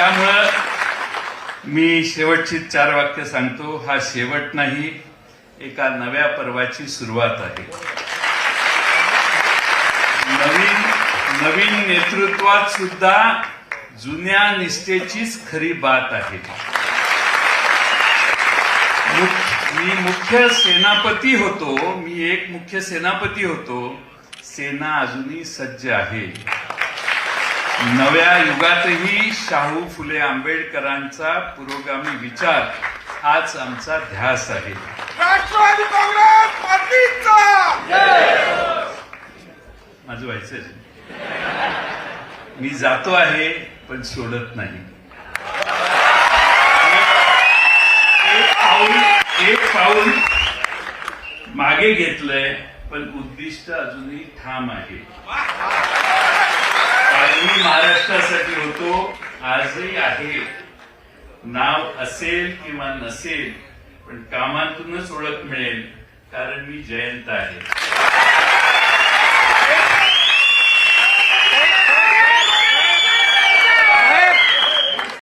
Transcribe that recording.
त्यामुळं मी शेवटची चार वाक्य सांगतो. हा शेवट नाही एका नव्या पर्वाची सुरुवात आहे. नवीन नवीन नेतृत्वात सुद्धा जुन्या निष्ठेचीच खरी बात आहे. मुख- मी मुख्य सेनापती होतो मी एक मुख्य सेनापती होतो. सेना अजूनही सज्ज आहे. नव्या युगातही शाहू फुले आंबेडकरांचा पुरोगामी विचार हाच आमचा ध्यास आहे. राष्ट्रवादी काँग्रेस माझं व्हायचं मी जातो आहे पण सोडत नाही. एक पाऊल एक पाऊल मागे घेतलंय पण उद्दिष्ट अजूनही ठाम आहे. महाराष्ट्रासाठी होतो आजही आहे. नाव असेल किंवा नसेल पण कामातूनच ओळख मिळेल कारण मी जयंत आहे.